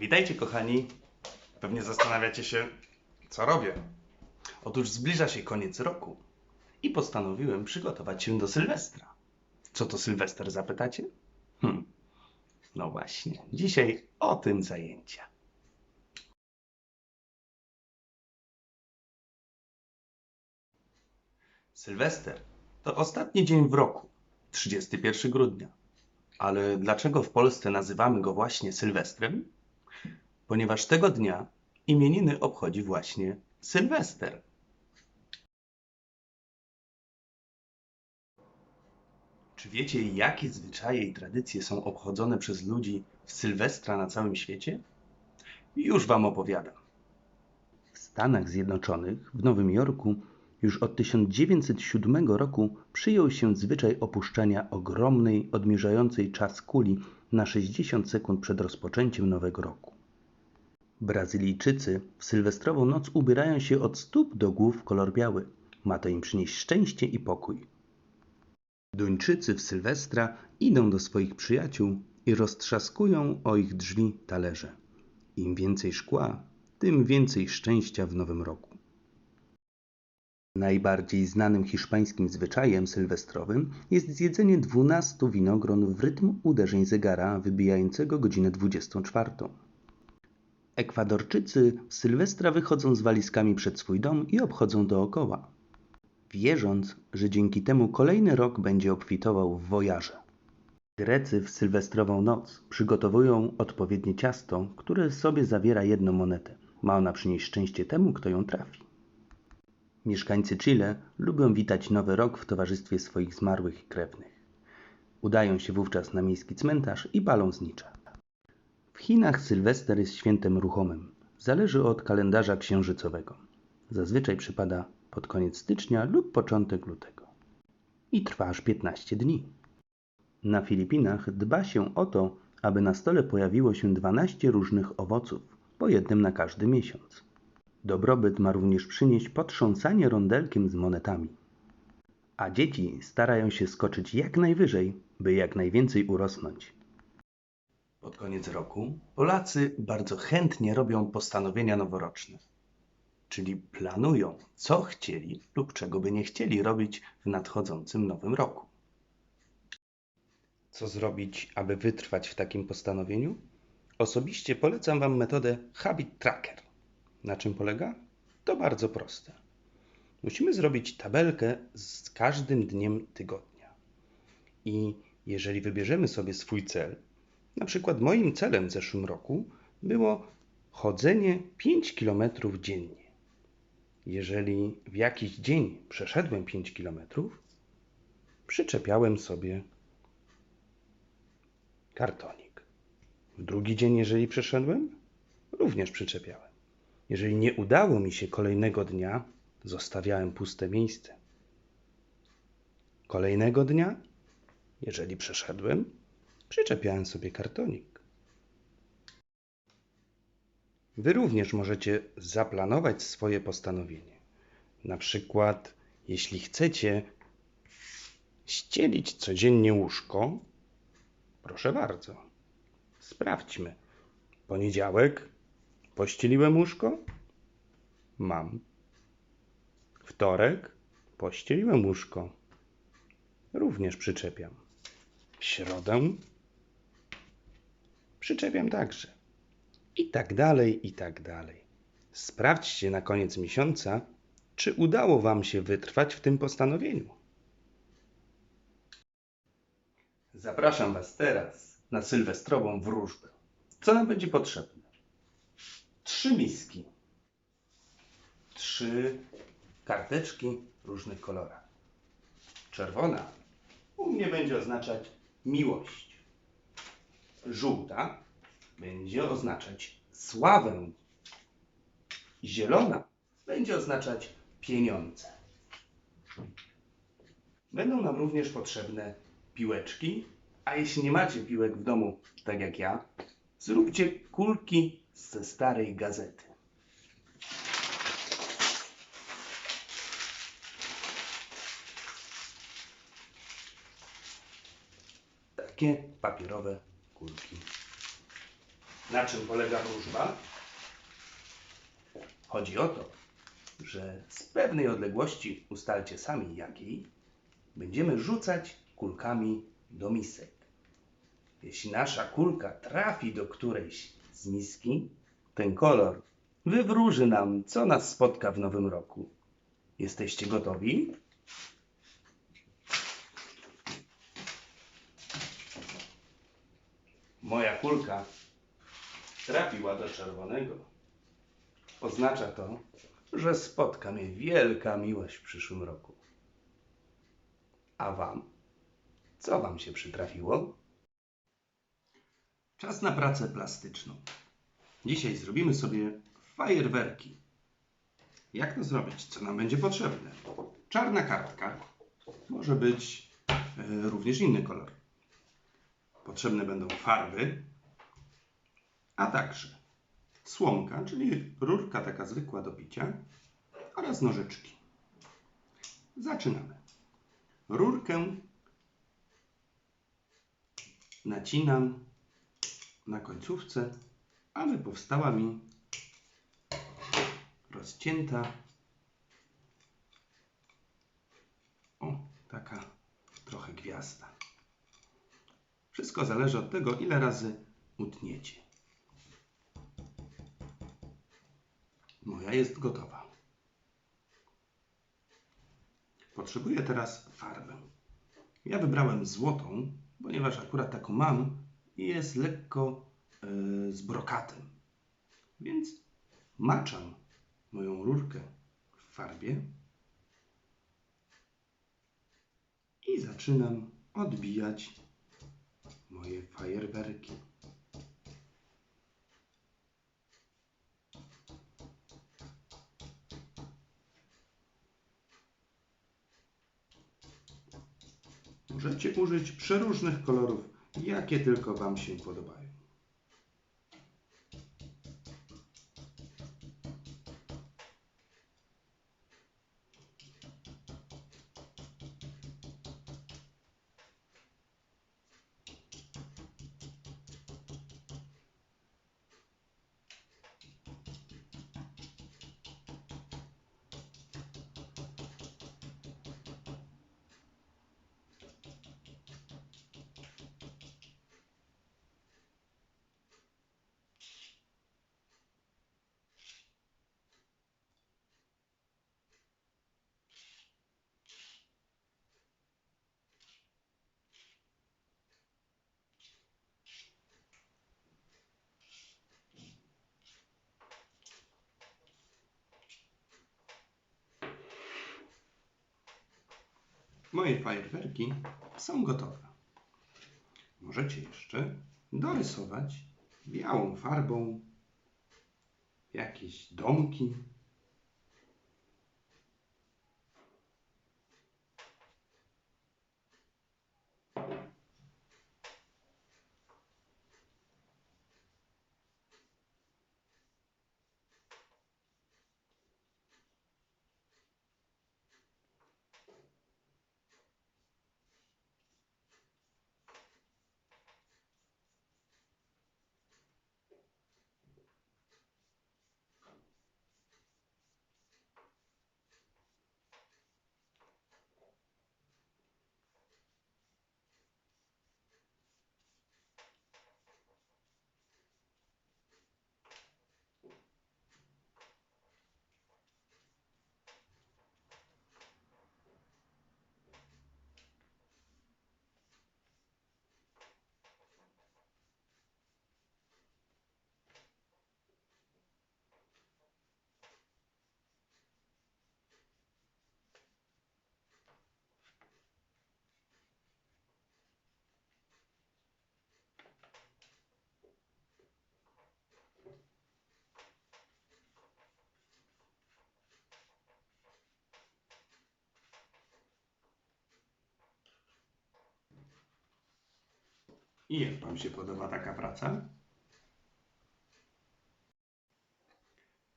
Witajcie, kochani. Pewnie zastanawiacie się, co robię. Otóż zbliża się koniec roku i postanowiłem przygotować się do Sylwestra. Co to Sylwester, zapytacie? Hm. No właśnie, dzisiaj o tym zajęcia. Sylwester to ostatni dzień w roku, 31 grudnia. Ale dlaczego w Polsce nazywamy go właśnie Sylwestrem? Ponieważ tego dnia imieniny obchodzi właśnie Sylwester. Czy wiecie, jakie zwyczaje i tradycje są obchodzone przez ludzi w Sylwestra na całym świecie? Już Wam opowiadam. W Stanach Zjednoczonych, w Nowym Jorku, już od 1907 roku przyjął się zwyczaj opuszczania ogromnej, odmierzającej czas kuli na 60 sekund przed rozpoczęciem nowego roku. Brazylijczycy w sylwestrową noc ubierają się od stóp do głów w kolor biały. Ma to im przynieść szczęście i pokój. Duńczycy w Sylwestra idą do swoich przyjaciół i roztrzaskują o ich drzwi talerze. Im więcej szkła, tym więcej szczęścia w nowym roku. Najbardziej znanym hiszpańskim zwyczajem sylwestrowym jest zjedzenie 12 winogron w rytm uderzeń zegara wybijającego godzinę 24. Ekwadorczycy w Sylwestra wychodzą z walizkami przed swój dom i obchodzą dookoła, wierząc, że dzięki temu kolejny rok będzie obfitował w wojarze. Grecy w sylwestrową noc przygotowują odpowiednie ciasto, które sobie zawiera jedną monetę. Ma ona przynieść szczęście temu, kto ją trafi. Mieszkańcy Chile lubią witać nowy rok w towarzystwie swoich zmarłych krewnych. Udają się wówczas na miejski cmentarz i palą znicze. Chinach Sylwester jest świętem ruchomym. Zależy od kalendarza księżycowego. Zazwyczaj przypada pod koniec stycznia lub początek lutego. I trwa aż 15 dni. Na Filipinach dba się o to, aby na stole pojawiło się 12 różnych owoców, po jednym na każdy miesiąc. Dobrobyt ma również przynieść potrząsanie rondelkiem z monetami. A dzieci starają się skoczyć jak najwyżej, by jak najwięcej urosnąć. Pod koniec roku Polacy bardzo chętnie robią postanowienia noworoczne, czyli planują, co chcieli lub czego by nie chcieli robić w nadchodzącym nowym roku. Co zrobić, aby wytrwać w takim postanowieniu? Osobiście polecam Wam metodę Habit Tracker. Na czym polega? To bardzo proste. Musimy zrobić tabelkę z każdym dniem tygodnia. I jeżeli wybierzemy sobie swój cel, na przykład moim celem w zeszłym roku było chodzenie 5 km dziennie. Jeżeli w jakiś dzień przeszedłem 5 km, przyczepiałem sobie kartonik. W drugi dzień, jeżeli przeszedłem, również przyczepiałem. Jeżeli nie udało mi się kolejnego dnia, zostawiałem puste miejsce. Kolejnego dnia, jeżeli przeszedłem, przyczepiałem sobie kartonik. Wy również możecie zaplanować swoje postanowienie. Na przykład, jeśli chcecie ścielić codziennie łóżko, proszę bardzo. Sprawdźmy. Poniedziałek pościeliłem łóżko? Mam. Wtorek pościeliłem łóżko. Również przyczepiam. W środę przyczepiam także. I tak dalej, i tak dalej. Sprawdźcie na koniec miesiąca, czy udało Wam się wytrwać w tym postanowieniu. Zapraszam Was teraz na sylwestrową wróżbę. Co nam będzie potrzebne? Trzy miski, trzy karteczki w różnych kolorach. Czerwona u mnie będzie oznaczać miłość. Żółta będzie oznaczać sławę. Zielona będzie oznaczać pieniądze. Będą nam również potrzebne piłeczki, a jeśli nie macie piłek w domu, tak jak ja, zróbcie kulki ze starej gazety. Takie papierowe kulki. Na czym polega wróżba? Chodzi o to, że z pewnej odległości, ustalcie sami jakiej, będziemy rzucać kulkami do misek. Jeśli nasza kulka trafi do którejś z miski, ten kolor wywróży nam, co nas spotka w nowym roku. Jesteście gotowi? Moja kulka trafiła do czerwonego. Oznacza to, że spotka mnie wielka miłość w przyszłym roku. A wam? Co wam się przytrafiło? Czas na pracę plastyczną. Dzisiaj zrobimy sobie fajerwerki. Jak to zrobić? Co nam będzie potrzebne? Czarna kartka. Może być e, również inny kolor. Potrzebne będą farby, a także słomka, czyli rurka taka zwykła do picia oraz nożyczki. Zaczynamy. Rurkę nacinam na końcówce, aby powstała mi rozcięta o, taka trochę gwiazda. Wszystko zależy od tego, ile razy utniecie. Moja jest gotowa. Potrzebuję teraz farbę. Ja wybrałem złotą, ponieważ akurat taką mam i jest lekko e, z brokatem. Więc maczam moją rurkę w farbie i zaczynam odbijać moje fajerwerki. Możecie użyć przeróżnych kolorów, jakie tylko Wam się podobają. Moje fajerwerki są gotowe. Możecie jeszcze dorysować białą farbą jakieś domki. I jak Wam się podoba taka praca?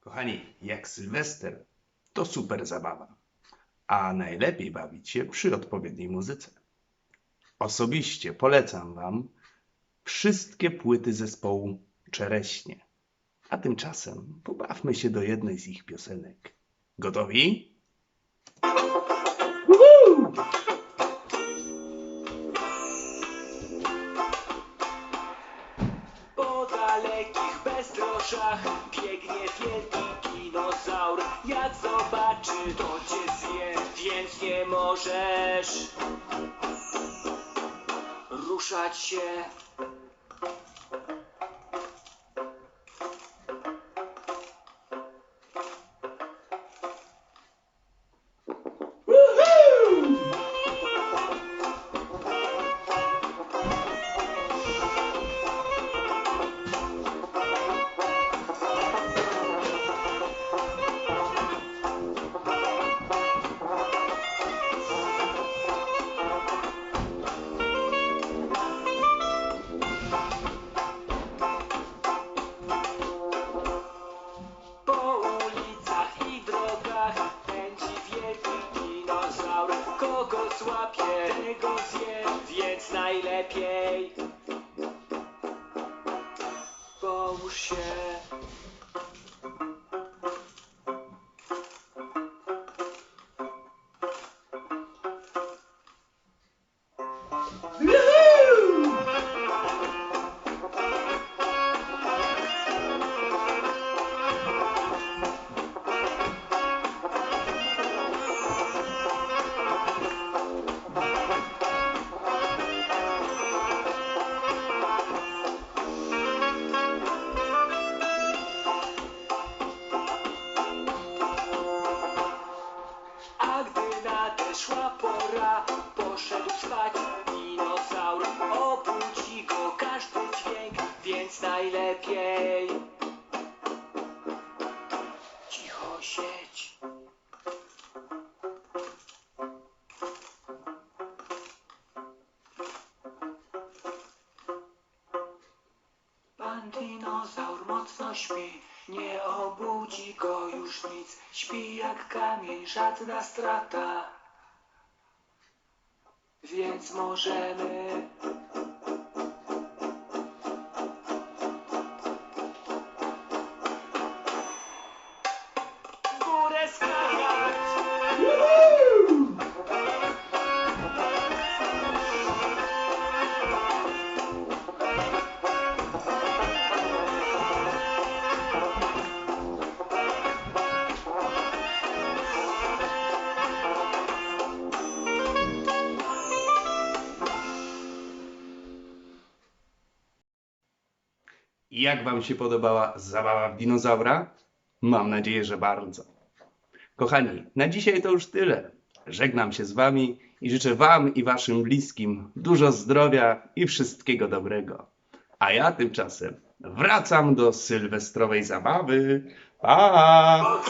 Kochani, jak Sylwester, to super zabawa. A najlepiej bawić się przy odpowiedniej muzyce. Osobiście polecam Wam wszystkie płyty zespołu czereśnie. A tymczasem pobawmy się do jednej z ich piosenek. Gotowi? Dalekich bezdrożach biegnie wielki dinozaur. Jak zobaczy, to cię zje, więc nie możesz ruszać się. Kogo złapie, tego zje, więc najlepiej połóż się. Najlepiej cicho siedź. Pan dinozaur mocno śpi, nie obudzi go już nic. Śpi jak kamień, żadna strata. Więc możemy Jak Wam się podobała zabawa w dinozaura? Mam nadzieję, że bardzo. Kochani, na dzisiaj to już tyle. Żegnam się z Wami i życzę Wam i Waszym bliskim dużo zdrowia i wszystkiego dobrego. A ja tymczasem wracam do sylwestrowej zabawy. Pa!